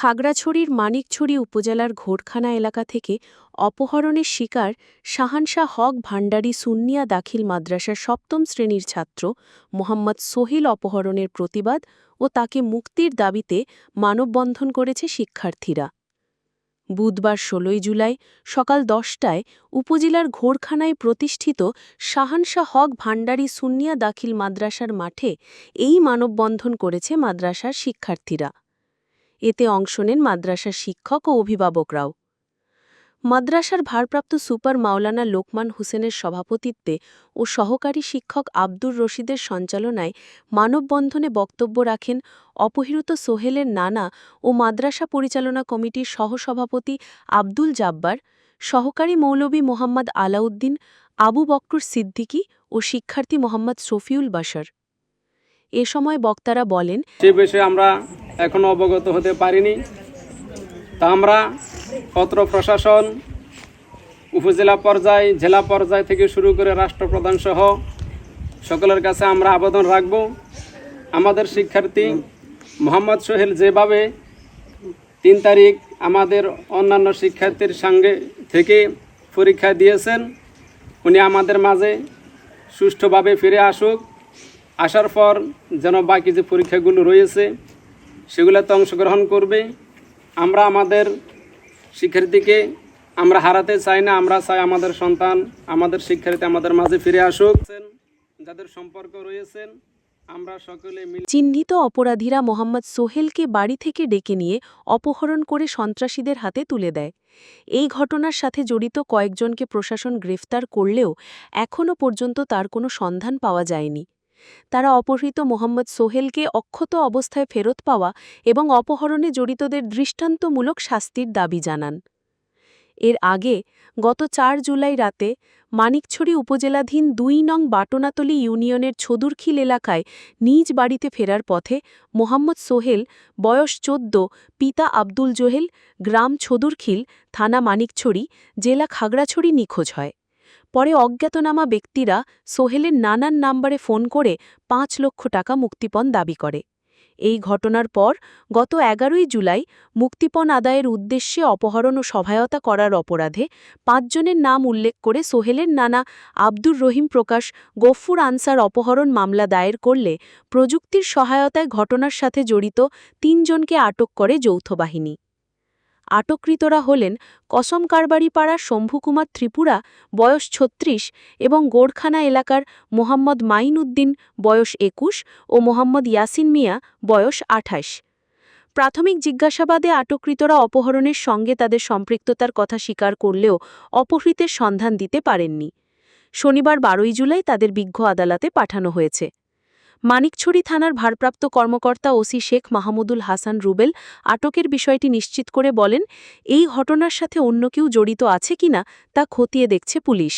খাগড়াছড়ির মানিকছড়ি উপজেলার ঘোরখানা এলাকা থেকে অপহরণের শিকার শাহানশাহ হক ভান্ডারী সুন্নিয়া দাখিল মাদ্রাসার সপ্তম শ্রেণির ছাত্র মোহাম্মদ সোহিল অপহরণের প্রতিবাদ ও তাকে মুক্তির দাবিতে মানববন্ধন করেছে শিক্ষার্থীরা। বুধবার ১৬ই জুলাই সকাল দশটায় উপজেলার ঘোরখানায় প্রতিষ্ঠিত শাহানশাহ হক ভান্ডারী সুন্নিয়া দাখিল মাদ্রাসার মাঠে এই মানববন্ধন করেছে মাদ্রাসার শিক্ষার্থীরা। এতে অংশ নেন মাদ্রাসার শিক্ষক ও অভিভাবকরাও। মাদ্রাসার ভারপ্রাপ্ত সুপার মাওলানা লোকমান হোসেনের সভাপতিত্বে ও সহকারী শিক্ষক আব্দুর রশিদের সঞ্চালনায় মানববন্ধনে বক্তব্য রাখেন অপহৃত সোহেলের নানা ও মাদ্রাসা পরিচালনা কমিটির সহসভাপতি আব্দুল জাব্বার, সহকারী মৌলবী মোহাম্মদ আলাউদ্দিন, আবু বক্কর সিদ্দিকী ও শিক্ষার্থী মোহাম্মদ শফিউল বাশার। এ সময় বক্তারা বলেন, সে বিষয়ে আমরা এখনও অবগত হতে পারিনি। তা আমরা পত্র প্রশাসন, উপজেলা পর্যায়, জেলা পর্যায় থেকে শুরু করে রাষ্ট্রপ্রধান সহ সকলের কাছে আমরা আবেদন রাখব। আমাদের শিক্ষার্থী মোহাম্মদ সোহেল যেভাবে তিন তারিখ আমাদের অন্যান্য শিক্ষার্থীর সঙ্গে থেকে পরীক্ষা দিয়েছেন, উনি আমাদের মাঝে সুষ্ঠুভাবে ফিরে আসুক। আসার পর যেন বাকি যে পরীক্ষাগুলো রয়েছে, সেগুলোতে অংশগ্রহণ করবে। আমরা আমাদের শিক্ষার্থীকে আমরা হারাতে চাই না, আমরা চাই আমাদের সন্তান, আমাদের শিক্ষার্থী আমাদের মাঝে ফিরে আসুক। যাদের সম্পর্ক রয়েছেন আমরা সকলে চিহ্নিত অপরাধীরা মোহাম্মদ সোহেলকে বাড়ি থেকে ডেকে নিয়ে অপহরণ করে সন্ত্রাসীদের হাতে তুলে দেয়। এই ঘটনার সাথে জড়িত কয়েকজনকে প্রশাসন গ্রেফতার করলেও এখনও পর্যন্ত তার কোনো সন্ধান পাওয়া যায়নি। তারা অপহৃত মোহাম্মদ সোহেলকে অক্ষত অবস্থায় ফেরত পাওয়া এবং অপহরণে জড়িতদের দৃষ্টান্তমূলক শাস্তির দাবি জানান। এর আগে গত চার জুলাই রাতে মানিকছড়ি উপজেলাধীন দুই নং বাটনাতলি ইউনিয়নের ছদুরখিল এলাকায় নিজ বাড়িতে ফেরার পথে মোহাম্মদ সোহেল, বয়স চোদ্দ, পিতা আব্দুল জোহেল, গ্রাম ছদুরখিল, থানা মানিকছড়ি, জেলা খাগড়াছড়ি নিখোঁজ হয়। পরে অজ্ঞাতনামা ব্যক্তিরা সোহেলের নানান নাম্বারে ফোন করে পাঁচ লক্ষ টাকা মুক্তিপণ দাবি করে। এই ঘটনার পর গত এগারোই জুলাই মুক্তিপণ আদায়ের উদ্দেশ্যে অপহরণ ও সহায়তা করার অপরাধে পাঁচজনের নাম উল্লেখ করে সোহেলের নানা আব্দুর রহিম প্রকাশ গফুর আনসার অপহরণ মামলা দায়ের করলে প্রযুক্তির সহায়তায় ঘটনার সাথে জড়িত তিনজনকে আটক করে যৌথ বাহিনী। আটককৃতরা হলেন কসম কারবারিপাড়ার শম্ভুকুমার ত্রিপুরা, বয়স ছত্রিশ, এবং গোড়খানা এলাকার মোহাম্মদ মাইন উদ্দিন বয়স একুশ, ও মোহাম্মদ ইয়াসিন মিয়া, বয়স আঠাশ। প্রাথমিক জিজ্ঞাসাবাদে আটককৃতরা অপহরণের সঙ্গে তাদের সম্পৃক্ততার কথা স্বীকার করলেও অপহৃতের সন্ধান দিতে পারেননি। শনিবার বারোই জুলাই তাদের বিজ্ঞ আদালতে পাঠানো হয়েছে। মানিকছড়ি থানার ভারপ্রাপ্ত কর্মকর্তা ওসি শেখ মাহমুদুল হাসান রুবেল আটকের বিষয়টি নিশ্চিত করে বলেন, এই ঘটনার সাথে অন্য কেউ জড়িত আছে কিনা তা খতিয়ে দেখছে পুলিশ।